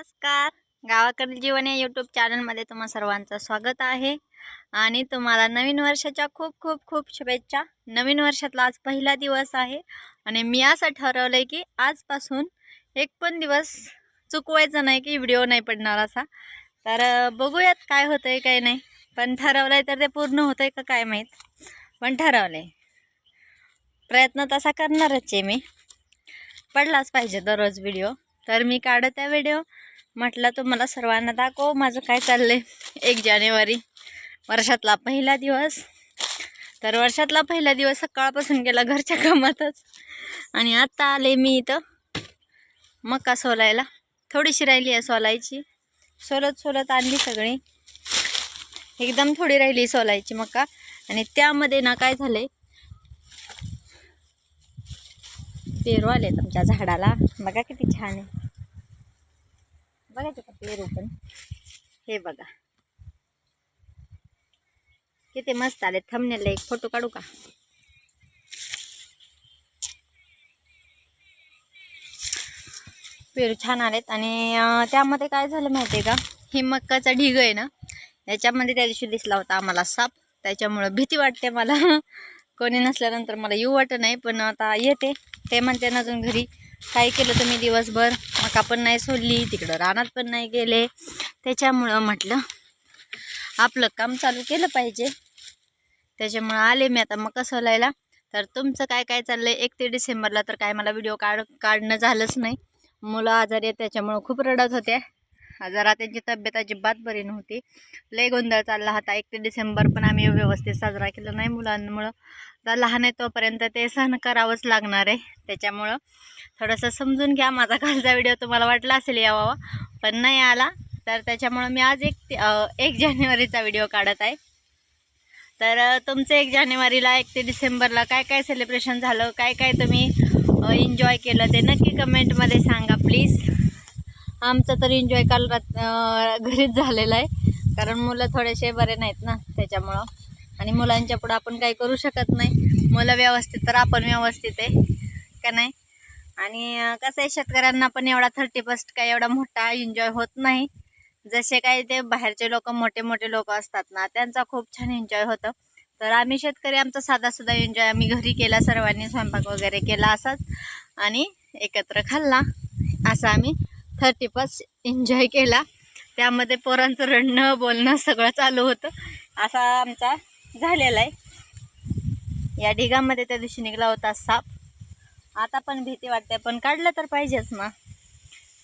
नमस्कार. गावाकडील जीवन या यूट्यूब चॅनलमध्ये तुम्हा सर्वांचं स्वागत आहे. आणि तुम्हाला नवीन वर्षाच्या खूप खूप खूप शुभेच्छा. नवीन वर्षातला आज पहिला दिवस आहे. आणि मी असं ठरवलं आहे की आजपासून एक पण दिवस चुकवायचा नाही की व्हिडिओ नाही पडणार असा. तर बघूयात काय होतं आहे काय नाही. पण ठरवलं आहे तर ते पूर्ण होतं आहे का काय माहीत. पण ठरवलं आहे प्रयत्न तसा करणारच आहे मी. पडलाच पाहिजे दररोज व्हिडिओ तर मी काढत आहे व्हिडिओ म्हटलं तुम्हाला सर्वांना दाखव माझं काय चाललं आहे एक जानेवारी वर्षातला पहिला दिवस. तर वर्षातला पहिला दिवस सकाळपासून गेला घरच्या कामातच. आणि आत्ता आले मी इथं मका सोलायला. थोडीशी राहिली आहे सोलायची. सोलत सोलत आणली सगळी. एकदम थोडी राहिली सोलायची मका. आणि त्यामध्ये ना काय झालंय पेरू आलेत आमच्या झाडाला. बघा किती छान आहे. बघायचं का पेरू पण. हे बघा. किती मस्त आले थंबनेलला एक फोटो काढू का? पेरू छान आलेत. आणि त्यामध्ये काय झालं माहिती आहे का? हे मक्काचा ढिग आहे ना याच्यामध्ये त्या दिवशी दिसला होता आम्हाला साप. त्याच्यामुळं भीती वाटते मला. कोणी नसल्यानंतर मला येऊ वाटत नाही पण आता येते. ते म्हणते ना अजून घरी. काय केलं तुम्ही दिवसभर? मका पण नाही सोडली तिकडं रानात पण नाही गेले. त्याच्यामुळं म्हटलं आपलं काम चालू केलं पाहिजे. त्याच्यामुळं आले मी आता मका सोलायला. तर तुमचं काय काय चाललं आहे एक ते डिसेंबरला तर काय मला व्हिडिओ काढ काढणं झालंच नाही. मुलं आजारी आहेत त्याच्यामुळं खूप रडत होते जरा त्यांची तब्येत अजिबात बरी नव्हती. लय गोंधळ चालला होता. एक ते डिसेंबर पण आम्ही व्यवस्थित साजरा केला नाही मुलांमुळं. तर लहान आहे तोपर्यंत ते सहन करावंच लागणार आहे. त्याच्यामुळं थोडंसं समजून घ्या माझा कालचा व्हिडिओ तुम्हाला वाटला असेल यावा पण नाही आला तर त्याच्यामुळं मी आज एक ते- एक जानेवारीचा व्हिडिओ काढत आहे. तर तुमचं एक जानेवारीला एक ते डिसेंबरला काय काय सेलिब्रेशन झालं? काय काय तुम्ही एन्जॉय केलं? ते नक्की कमेंटमध्ये सांगा प्लीज आमचं तर एन्जॉय काल रात घरीच झालेलं आहे. कारण मुलं थोडेसे बरे नाहीत ना त्याच्यामुळं. आणि मुलांच्या पुढं आपण काही करू शकत नाही. मुलं व्यवस्थित तर आपण व्यवस्थित आहे. का नाही? आणि कसं आहे शेतकऱ्यांना पण एवढा थर्टी फर्स्ट काय एवढा मोठा एन्जॉय होत नाही. जसे काही ते बाहेरचे लोक मोठे मोठे लोक असतात ना त्यांचा खूप छान एन्जॉय होतं. तर आम्ही शेतकरी आमचा साधासुद्धा एन्जॉय आम्ही घरी केला सर्वांनी स्वयंपाक वगैरे केला असाच. आणि एकत्र खाल्ला असं आम्ही थर्टी फर्स्ट एन्जॉय केला. त्यामध्ये पोरांचं रडणं बोलणं सगळं चालू होतं. असा आमचा झालेला आहे. या ढिगामध्ये त्या दिवशी निघाला होता साप. आता पण भीती वाटते पण काढलं तर पाहिजेच ना.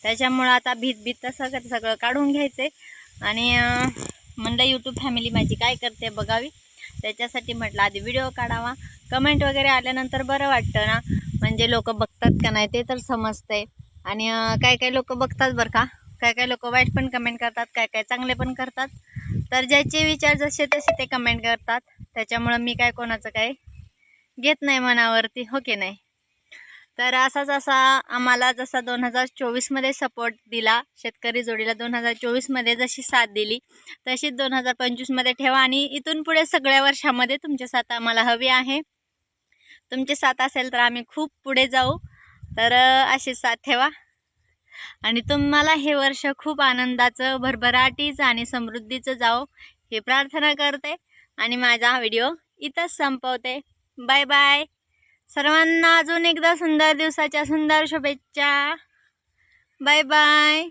त्याच्यामुळं आता भीत भीत तसं सगळं काढून घ्यायचं आणि म्हणलं यूट्यूब फॅमिली माझी काय करते बघावी? त्याच्यासाठी म्हटलं आधी व्हिडिओ काढावा. कमेंट वगैरे आल्यानंतर बरं वाटतं ना. म्हणजे लोक बघतात का नाही ते तर समजतंय. आणि काय काय लोक बघतात बरं का? काय काय लोक वाईट पण कमेंट करतात काय काय चांगले पण करतात. तर ज्याचे विचार जसे तसे ते कमेंट करतात. त्याच्यामुळं मी काय कोणाचं काय घेत नाही मनावरती हो की नाही? तर असाच असा आम्हाला जसा दोन हजार चोवीसमध्ये सपोर्ट दिला शेतकरी जोडीला दोन हजार चोवीसमध्ये जशी साथ दिली तशीच दोन हजार पंचवीसमध्ये ठेवा आणि इथून पुढे सगळ्या वर्षामध्ये तुमची साथ आम्हाला हवी आहे. तुमची साथ असेल तर आम्ही खूप पुढे जाऊ. तर असे साथ ठेवा. आणि तुम्हाला हे वर्ष खूप आनंदाचं भरभराटीचं आणि समृद्धीचं जाओ हे प्रार्थना करते. आणि माझा हा व्हिडिओ इथंच संपवते. Bye bye. सर्वांना अजून एकदा सुंदर दिवसाच्या सुंदर शुभेच्छा. Bye bye.